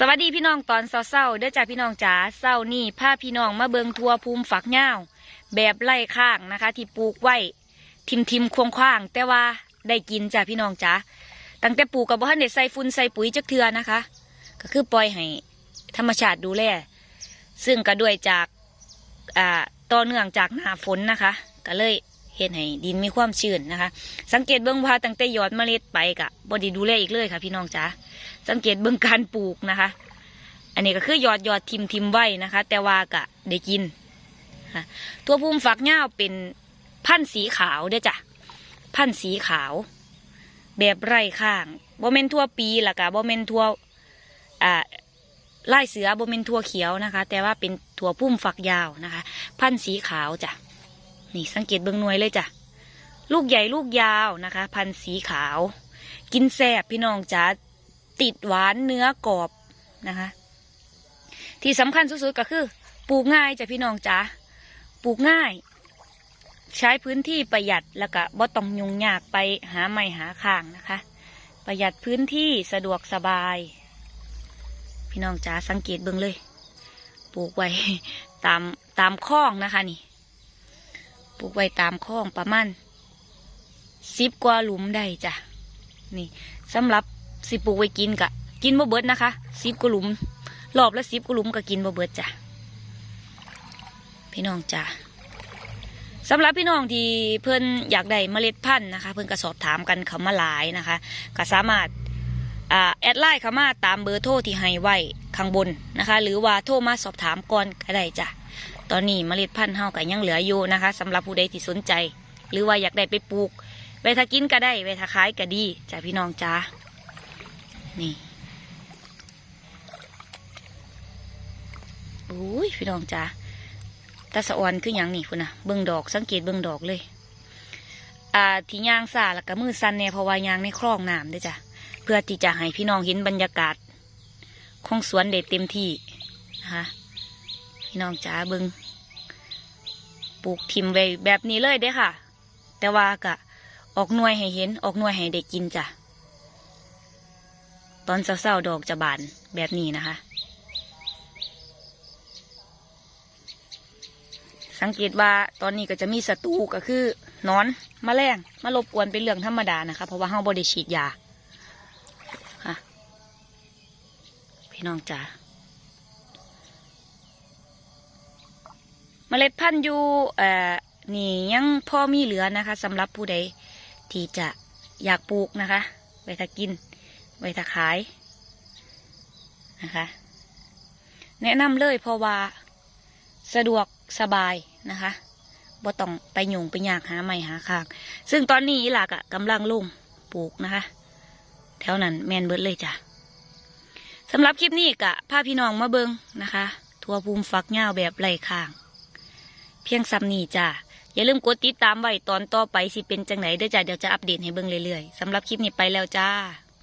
สวัสดีพี่น้องตอนเศร้าๆเด้อจ้าพี่น้องจ๋าเศร้านี่พาพี่น้องมาเบิงทัวภูมิฝักเง้าแบบไร่ข้างนะคะ ที่ปลูกไว้ทิมทิมๆควงคว้างแต่ว่าได้กินจ้าพี่น้องจ๋าตั้งแต่ปลูกกับบ่ทันได้ใส่ฝุ่นใส่ปุ๋ยจักเทือนะคะ ก็คือปล่อยให้ธรรมชาติดูแลซึ่งก็ด้วยจากอ่าต่อเนื่องจากหน้าฝนนะคะ ก็เลย เห็นให้ดินมีความชื้นนะคะ สังเกตเบื้องว่าตั้งแต่ยอดเมล็ดไปกะบไดีดูแลอีกเลยค่ะ พี่น้องจ๋าสังเกตเบื้องการปลูกนะคะ อันนี้ก็คือยอดยอดทิมทิมไว้นะคะ แต่ว่ากะได้กินตัวภูมิฝักเง้าเป็นพันธุ์สีขาวเด้อจ้ะพันธุ์สีขาว แบบไร่ข้างโบเมนทั่วปีละกะโบเมนทั่วอ่าไล่เสือโบเมนทั่วเขียวนะคะ แต่ว่าเป็นถั่วพุ่มฝักยาวนะคะ พันธุ์สีขาวจ้ะ นี่สังเกตเบื้องหน่วยเลยจ้ะ ลูกใหญ่ลูกยาวนะคะ พันธุ์สีขาว กินแซ่บพี่น้องจ๋าติดหวานเนื้อกรอบนะคะ ที่สำคัญสุดๆก็คือ ปลูกง่ายจ้ะพี่น้องจ๋าปลูกง่าย ใช้พื้นที่ประหยัดแล้วก็บ่ต้องยุ่งยากไปหาไม้หาข้างนะคะ ประหยัดพื้นที่สะดวกสบาย พี่น้องจ๋าสังเกตเบิ่งเลย ปลูกไว้ตามตามคลองนะคะนี่ ปลูกไว้ตามคลองประมาณสิบกว่าหลุมได้จ้ะนี่สำหรับสิปลูกไว้กินกะ กินบ่เบิดนะคะสิบกว่าหลุมรอบละสิบกว่าหลุมก็กินบ่เบิดจ้ะพี่น้องจ้ะสำหรับพี่น้องที่เพิ่นอยากได้เมล็ดพันธุ์นะคะ เพิ่นก็สอบถามกันเขามาหลายนะคะก็สามารถอแอดไลน์เข้ามาตามเบอร์โทรที่ให้ไว้ข้างบนนะคะ หรือว่าโทรมาสอบถามก่อนก็ได้จ้ะ ตอนนี้เมล็ดพันธุ์เฮาก็ยังเหลืออยู่นะคะสำหรับผู้ใดที่สนใจ หรือว่าอยากได้ไปปลูกไว้ถ้ากินก็ได้ไว้ถ้าขายก็ดีจ้ะพี่น้องจ้านี่อุ้ยพี่น้องจ้าตาสะออนคืออย่างนี่คุณนะเบิ่งดอกสังเกตเบิ่งดอกเลยอ่าที่ยางสาแล้วก็มือสันเนี่ยเพราะว่ายางในคลองน้ำด้วยจ้ะเพื่อที่จะให้พี่น้องเห็นบรรยากาศของสวนเด็ดเต็มที่นะคะ พี่น้องจ้าเบิงปลูกทิมไว้แบบนี้เลยเด้ค่ะ แต่ว่ากะออกหน่วยให้เห็นออกหน่วยให้ได้กินจ้ะตอนเศร้าๆดอกจะบานแบบนี้นะคะ สังเกตว่าตอนนี้ก็จะมีศัตรูก็คือนอนมแมลงมารบกวนเป็นเรื่องธรรมดานะคะ เพราะว่าเฮาบ่ได้ฉีดยาค่ะพี่น้องจ๋า เมล็ดพันธุ์อยู่เอ่อนี่ยังพอมีเหลือนะคะสำหรับผู้ใดที่จะอยากปลูกนะคะไว้ถ้ากินไว้ถ้าขายนะคะ แนะนำเลยเพราะว่าสะดวกสบายนะคะบ่ต้องไปหยุ่งไปยากหาไม้หาข้างซึ่งตอนนี้หลากอะกำลังลงปลูกนะคะ แถวนั้นแมนเบิดเลยจ้ะสำหรับคลิปนี้กะพาพี่น้องมาเบิงนะคะ ทัวภูมิฟักเงาแบบไร้ข้าง พียงซ้ำนี่จ้าอย่าลืมกดติดตามไว้ตอนต่อไปสิเป็นจังไหนเด้อจ้าเดี๋ยวจะอัปเดตให้เบิ่งเรื่อยๆสำหรับคลิปนี้ไปแล้วจ้า